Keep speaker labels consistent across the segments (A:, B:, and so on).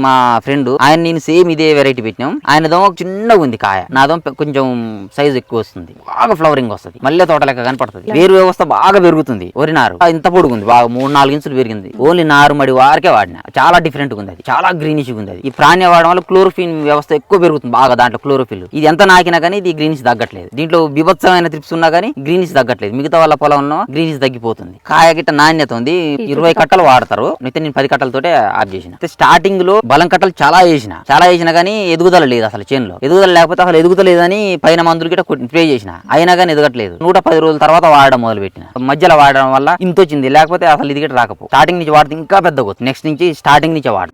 A: మా ఫ్రెండ్ ఆయన నేను సేమ్ ఇదే వెరైటీ పెట్టినాం. ఆయనదో ఒక చిన్నగా ఉంది కాయ. నాదో పె- కొంచెం సైజ్ ఎక్కువ వస్తుంది. బాగా ఫ్లవరింగ్ వస్తుంది. మల్లె తోట లెక్క కనపడుతుంది. వేరు వ్యవస్థ బాగా పెరుగుతుంది. వరి నారు ఇంత పొడుగుంది బాగా మూడు నాలుగు ఇంచులు పెరిగింది. ఓన్లీ నారు మడి వారికే వాడిన. చాలా డిఫరెంట్ ఉంది అది. చాలా గ్రీనిష్ ఉంది అది. ఈ ప్రాణ్య వాడడం వల్ల క్లోరోఫిన్ వ్యవస్థ ఎక్కువ పెరుగుతుంది బాగా దాంట్లో క్లోరోఫిల్ ఇది ఎంత నాకినా కానీ ఇది గ్రీనిష్ తగ్గట్లేదు. దీంట్లో బిభత్సమైన ట్రిప్స్ ఉన్నా కానీ గ్రీనిష్ తగ్గట్లేదు. మిగతా వాళ్ళ పొలంలో గ్రీనిష్ తగ్గిపోతుంది. కాయ గిట్ట నాణ్యత ఉంది. ఇరవై కట్టలు వాడతారు. అయితే నేను పది కట్టలతోటే ఆఫ్ చేసిన. స్టార్టింగ్లో బలం కట్టలు చాలా వేసిన. చాలా వేసినా కానీ ఎదుగుదల లేదు అసలు చేనులో. ఎదుగుదల లేకపోతే అసలు ఎదుగుతలేదని పైన మందులు గిట్ట స్ప్రే చేసిన. అయినా కానీ ఎదగట్లేదు. నూట పది రోజుల తర్వాత వాడడం మొదలు పెట్టిన మధ్యలో వాడడం వల్ల ఇంత వచ్చింది. లేకపోతే అసలు ఇది గిట్ట రాకపో. స్టార్టింగ్ నుంచి వాడితే ఇంకా పెద్దగా నెక్స్ట్ నుంచి స్టార్టింగ్ నుంచి వాడు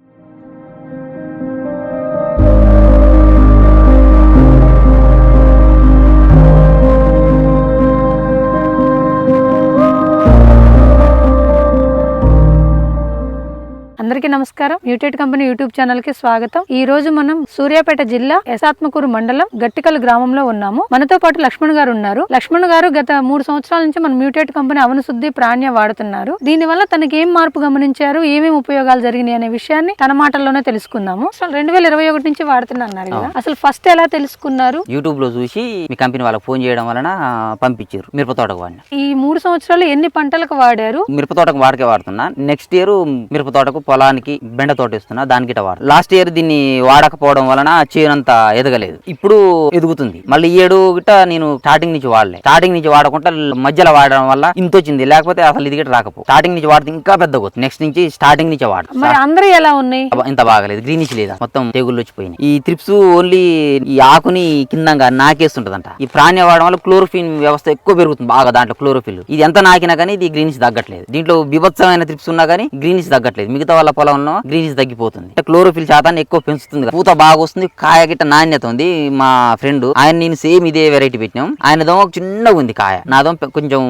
B: అందరికీ నమస్కారం. మ్యూటెడ్ కంపెనీ యూట్యూబ్ ఛానల్కి స్వాగతం. ఈ రోజు మనం సూర్యాపేట జిల్లా ఎసాత్మకూరు మండలం గట్టికల్ గ్రామంలో ఉన్నాము. మనతో పాటు లక్ష్మణ్ గారు ఉన్నారు. లక్ష్మణ్ గారు గత మూడు సంవత్సరాల నుంచి మన మ్యూటెడ్ కంపెనీ అవన శుద్ధి ప్రాణ్య వాడుతున్నారు. దీనివల్ల తనకి ఏం మార్పు గమనించారు? ఏమేమి ఉపయోగాలు జరిగినాయి అనే విషయాన్ని తన మాటల్లోనే తెలుసుకుందాము. అసలు రెండు వేల ఇరవై ఒకటి నుంచి వాడుతున్నారు అసలు ఫస్ట్ ఎలా తెలుసుకున్నారు?
A: యూట్యూబ్లో చూసి మీ కంపెనీ వాళ్ళకి ఫోన్ చేయడం వలన పంపించారు. మిరప తోటకు వాడిన.
B: ఈ మూడు సంవత్సరాలు ఎన్ని పంటలకు వాడారు?
A: మిరప తోటకు వాడికే వాడుతున్నా. నెక్స్ట్ ఇయర్ మిరప తోటకు పొలానికి బెండ తోట ఇస్తున్నా దానికి వాడు లాస్ట్ ఇయర్ దీన్ని వాడకపోవడం వలన చేనంత ఎదగలేదు. ఇప్పుడు ఎదుగుతుంది. మళ్ళీ ఈ ఏడు గిట్ట నేను స్టార్టింగ్ నుంచి వాడలే. స్టార్టింగ్ నుంచి వాడకుండా మధ్యలో వాడడం వల్ల ఇంత వచ్చింది. లేకపోతే అసలు ఇది గిట్ట రాకపో. స్టార్టింగ్ నుంచి వాడితే ఇంకా పెద్దగా వస్తుంది నెక్స్ట్ నుంచి స్టార్టింగ్ నుంచి వాడు
B: అందరూ ఎలా ఉన్నాయి?
A: ఇంత బాగలేదు. గ్రీనిష్ లేదా? మొత్తం తెగుళ్ళు వచ్చిపోయినాయి. ఈ త్రిప్స్ ఓన్లీ ఈ ఆకుని కిందంగా నాకేస్తుంటదంట. ఈ ప్రాణ్య వాడడం వల్ల క్లోరోఫిన్ వ్యవస్థ ఎక్కువ పెరుగుతుంది. బాగా దాంట్లో క్లోరోఫిల్. ఇది ఎంత నాకినా కానీ ఇది గ్రీనిష్ తగ్గట్లేదు. దీంట్లో బిభత్సమైన త్రిప్స్ ఉన్నా కానీ గ్రీనిష్ తగ్గట్లేదు. మిగతా వాళ్ళ పొలంలో గ్రీనిష్ తగ్గిపోతుంది. క్లోరోఫిల్ శాతాన్ని ఎక్కువ పెంచుతుంది పూత బాగా వస్తుంది కాయ గిట్ట నాణ్యత ఉంది. మా ఫ్రెండ్ ఆయన నేను సేమ్ ఇదే వెరైటీ పెట్టినాం. ఆయనదో ఒక చిన్నగా ఉంది కాయ. నాదో కొంచెం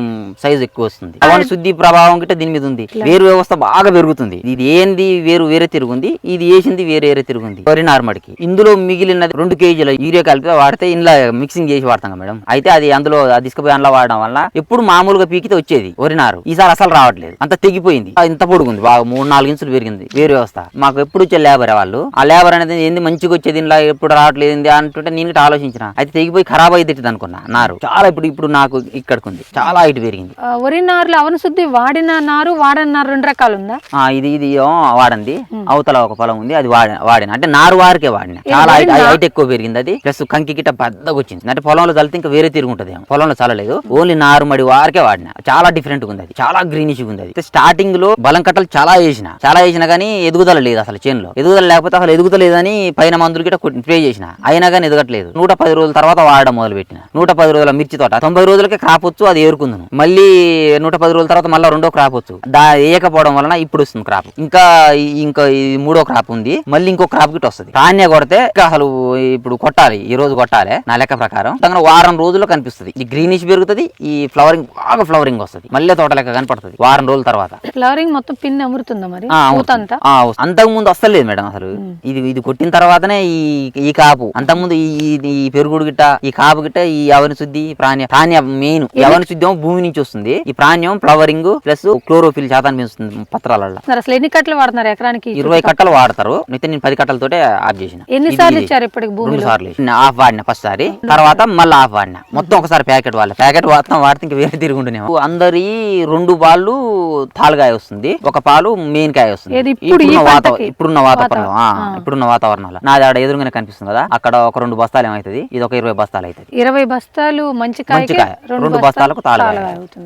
A: సైజ్ ఎక్కువ వస్తుంది. శుద్ధి ప్రభావం గిట్ట దీని మీద ఉంది. వేరు వ్యవస్థ బాగా పెరుగుతుంది. ఇది ఏంది? వేరు వేరే తిరుగుంది ఇది వేసింది వేరే వేరే తిరుగుంది వరి నార్మడికి ఇందులో మిగిలిన రెండు కేజీల యూరియా కలిపి వాడితే ఇంట్లో మిక్సింగ్ చేసి వాడతాం మేడం. అయితే అది అందులో అది తీసుకుపోయి అందులో వాడడం వల్ల ఎప్పుడు మామూలుగా పీకితే వచ్చేది. వరి నారు. ఈసారి అసలు రావట్లేదు. అంత తెగిపోయింది. ఇంత పొడుగుంది. బాగా మూడు నాలుగు ఇంచులు పెరిగింది. వేరు వ్యవస్థ. మాకు ఎప్పుడు వచ్చే లేబర్ వాళ్ళు. ఆ లేబర్ అనేది ఏంది? మంచిగా వచ్చేది ఇలా ఎప్పుడు రావట్లేదు అంటుంటే నేను ఇట్లా ఆలోచించిన. అయితే తెగిపోయి ఖరాబ్ అయితే అనుకున్నా. నారు. చాలా ఇప్పుడు ఇప్పుడు నాకు ఇక్కడికి ఉంది. చాలా హైట్ పెరిగింది.
B: వరి నారులు అవన శుద్ధి వాడిన నారు వాడని నారు రెండు రకాలు ఉందా?
A: ఇది ఇది వాడంది. అవతల ఒక పొలం ఉంది అది వాడిన వాడిన. అంటే నారు వారికే వాడిన. చాలా హైట్ ఎక్కువ పెరిగింది అది. ప్లస్ కంకి గిట్ట పెద్దగా వచ్చింది. అంటే పొలంలో చల్లితే ఇంకా వేరే తిరుగుంటది పొలంలో చల్లలేదు. ఓన్లీ నారు మడి వారికే వాడిన. చాలా డిఫరెంట్ ఉంది అది. చాలా గ్రీనిష్ ఉంది అది. స్టార్టింగ్లో బలం కట్టలు చాలా వేసిన. చాలా వేసినా కానీ ఎదుగుదల లేదు అసలు చేనులో. ఎదుగుదల లేకపోతే అసలు ఎదుగుతలేదని పైన మందులు గిట్ట స్ప్రే చేసిన. అయినా కానీ ఎదగట్లేదు. నూట పది రోజుల తర్వాత వాడడం మొదలు పెట్టిన నూట పది రోజుల మిర్చి తోట. తొంభై రోజులకే క్రాప్ వచ్చు అది ఏరుకుందును. మళ్ళీ నూట పది రోజుల తర్వాత మళ్ళీ రెండో క్రాప్ వచ్చు. దా వేయకపోవడం వలన ఇప్పుడు వస్తుంది క్రాప్ ఇంకా ఇంకా ఈ మూడో క్రాప్ ఉంది. మళ్ళీ ఇంకో క్రాప్ గిట్ వస్తుంది. ధాన్య కొడితే అసలు ఇప్పుడు కొట్టాలి ఈ రోజు కొట్టాలి నా లెక్క ప్రకారం. తగిన వారం రోజుల్లో కనిపిస్తుంది. ఈ గ్రీనిష్ పెరుగుతుంది ఈ ఫ్లవరింగ్ బాగా ఫ్లవరింగ్ వస్తుంది. మళ్ళీ తోట లెక్క కనపడుతుంది వారం రోజుల తర్వాత.
B: ఫ్లవరింగ్ మొత్తం పిన్ అమరుతుందా మరి.
A: అంతకు ముందు వస్తలేదు మేడం అసలు. ఇది ఇది కొట్టిన తర్వాతనే ఈ ఈ కాపు అంతకుముందు ఈ పెరుగుడు గిట్ట ఈ కాపు గిట్ట ఈ అవని శుద్ధి ప్రాణ్య ప్రాణ్య మెయిన్ అవని శుద్ధి భూమి నుంచి వస్తుంది. ఈ ప్రాణ్యం ఫ్లవరింగ్ ప్లస్ క్లోరోఫిల్ శాతాన్ని పెంచుతుంది పత్రాలలో
B: అసలు ఎన్ని కట్టలు వాడుతున్నారు ఎకరానికి?
A: ఇరవై కట్టలు వాడతారు. అయితే నేను పది కట్టలతోటే ఆఫ్ చేసిన.
B: ఎన్ని
A: ఇది-
B: సార్లు
A: ఇది.
B: ఇచ్చారు ఇప్పటికి భూమిలో?
A: సార్లు. ఆఫ్ వాడిన ఫస్ట్ సారి. తర్వాత మళ్ళీ ఆఫ్ వాడిన. మొత్తం ఒకసారి ప్యాకెట్ వాళ్ళ ప్యాకెట్ వాడతాం వాడితే ఇంకా వేరే తిరుగుండేనేమో అందరి రెండు పాలు తాలుగాయ వస్తుంది. ఒక పాలు మెయిన్ కాయ వస్తుంది ఇప్పుడున్న వాతావరణం? ఇప్పుడున్న వాతావరణం. ఇప్పుడున్న వాతావరణంలో. నాది ఆడ ఎదురుగానే కనిపిస్తుంది కదా. అక్కడ ఒక రెండు బస్తాలు ఏమవుతుంది? ఇది ఒక ఇరవై బస్తాలు అవుతుంది.
B: ఇరవై బస్తాలు మంచి
A: కాయ. రెండు బస్తాలకు తాలుగాయ.
B: అవుతుంది.